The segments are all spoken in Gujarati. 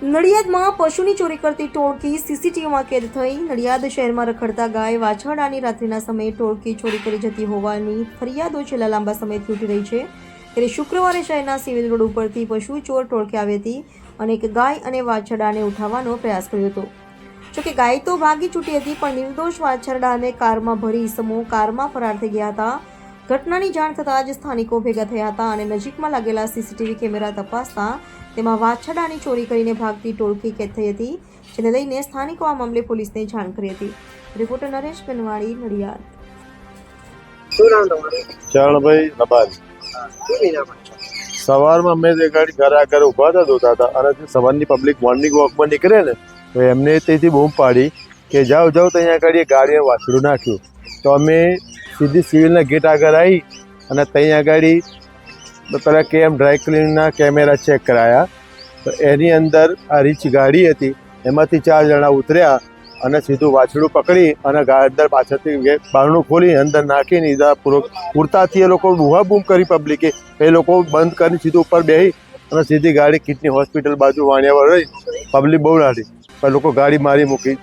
નડિયાદમાં પશુની ચોરી કરતી ટોળકી સીસીટીવીમાં કેદ થઈ. નડિયાદ શહેરમાં રખડતા ગાય વાછરડાની રાત્રિના સમયે ટોળકી ચોરી કરી જતી હોવાની ફરિયાદો છેલ્લા લાંબા સમયથી ઉઠી રહી છે. ત્યારે શુક્રવારે શહેરના સિવિલ રોડ ઉપરથી પશુ ચોર ટોળકી આવી હતી અને એક ગાય અને વાછરડાને ઉઠાવવાનો પ્રયાસ કર્યો હતો. જોકે ગાય તો ભાગી છૂટી હતી, પણ નિર્દોષ વાછરડાને કારમાં ભરી સમૂહ કારમાં ફરાર થઈ ગયા હતા. ઘટનાની જાણ થતાં જ સ્થાનિકો ભેગા થયા હતા અને નજીકમાં લાગેલા સીસીટીવી કેમેરા તપાસતા તેમાં વાછરડાની ચોરી કરીને ભાગતી ટોળકી કેદ થઈ હતી જેને લઈને સ્થાનિકો આ મામલે પોલીસને જાણ કરી હતી. રિપોર્ટર નરેશ બનવાડી નડિયાદ. ચરણભાઈ સવારમાં અમે જે ગાડી ઘરે આગળ ઊભા હતા ધોતા હતા અને જે સવારની પબ્લિક મોર્નિંગ વોકમાં નીકળે ને તો એમને તેથી બૂમ પાડી કે જાઓ જાઓ તો અહીંયા આગળ ગાડીએ વાછડું નાખ્યું. તો અમે સીધી સિવિલના ગેટ આગળ આવી અને ત્યાં આગળ પેલા કેમ ડ્રાય ક્લીનના કેમેરા ચેક કરાયા. તો એની અંદર આ રીચ ગાડી હતી, એમાંથી ચાર જણા ઉતર્યા અને સીધું વાછડું પકડી અને અંદર પાછળથી બારણું ખોલી અંદર નાખીને પૂરો પૂરતાથી એ લોકો બુહા બૂમ કરી પબ્લિકે. એ લોકો બંધ કરીને સીધું ઉપર બેસી અને સીધી ગાડી કિડની હોસ્પિટલ બાજુ વાણિયાવાડ રહી. પબ્લિક બહુ રાડી. પણ લોકો ગાડી મારી મૂકી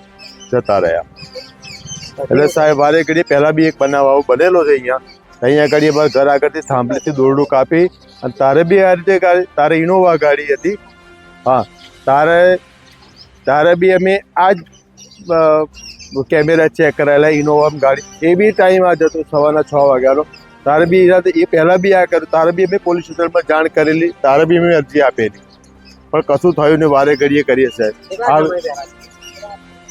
જતા રહ્યા. એટલે સાહેબ વારે ઘડીએ પહેલાં બી એક બનાવ આવો બનેલો છે અહીંયા. અહીંયા ઘડી અમારા ઘર આગળથી થાંભલીથી દોરડું કાપી અને તારે બી આ રીતે ગાડી તારે ઇનોવા ગાડી હતી. હા તારે તારે બી અમે આ જ કેમેરા ચેક કરાયેલા ઇનોવા ગાડી. એ બી ટાઈમ આ જતો સવારના છ વાગ્યાનો. તારે બી એ પહેલાં બી આ કર્યું. તારે બી અમે પોલીસ સ્ટેશનમાં જાણ કરેલી. તારે બી અમે અરજી આપેલી. પણ કશું થયું ને વારે ઘડીએ કરીએ સાહેબ.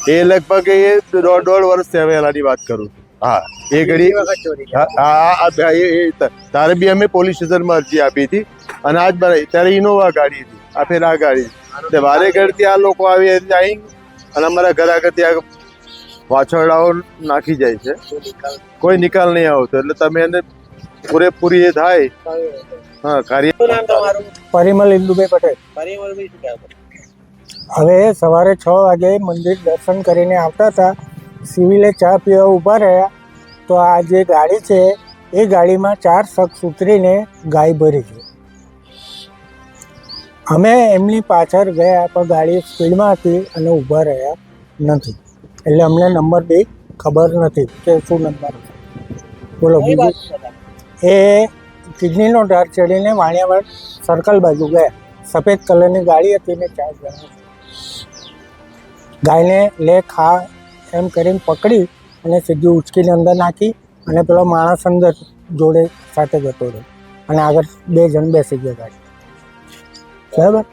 એ લગભગ એ દોઢ દોઢ વર્ષ પહેલાની વાત કરું છું. હા એ ઘડી? હા, તારે બી અમે પોલીસ સ્ટેશનમાં અરજી આપી હતી અને આજ બનાવી ત્યારે ઇનોવા ગાડી હતી આ ફેર આ ગાડી તે વારે ઘડતી આ લોકો આવી આવી અને અમારા ઘર આગળ ત્યાં વાછરડાઓ નાખી જાય છે. કોઈ નિકાલ નહીં આવતો એટલે તમે એને પૂરેપૂરી એ થાય. હા. કાર્ય તમારું? પરિમલ ઇન્દુભાઈ પટેલ. પરિમલભાઈ શું હવે સવારે છ વાગે મંદિર દર્શન કરીને આવતા હતા. સિવિલે ચા પીવા ઊભા રહ્યા. તો આ જે ગાડી છે એ ગાડીમાં ચાર શખ્સ ઉતરીને ગાય ભરી છે. અમે એમની પાછળ ગયા પણ ગાડી સ્પીડમાં હતી અને ઊભા રહ્યા નથી. એટલે અમને નંબર બી ખબર નથી કે શું નંબર છે બોલો બીજું? એ કિડનીનો ઢાર ચડીને વાણિયાવાડ સર્કલ બાજુ ગયા. સફેદ કલરની ગાડી હતી ને ચાર જણા ગાયને લે, ખા એમ કરીને પકડી અને સીધી ઉચકીને અંદર નાખી અને પેલો માણસ અંદર જોડે સાથે જતો રહ્યો. અને આગળ બે જણ બેસી ગયા ગાડી બરાબર?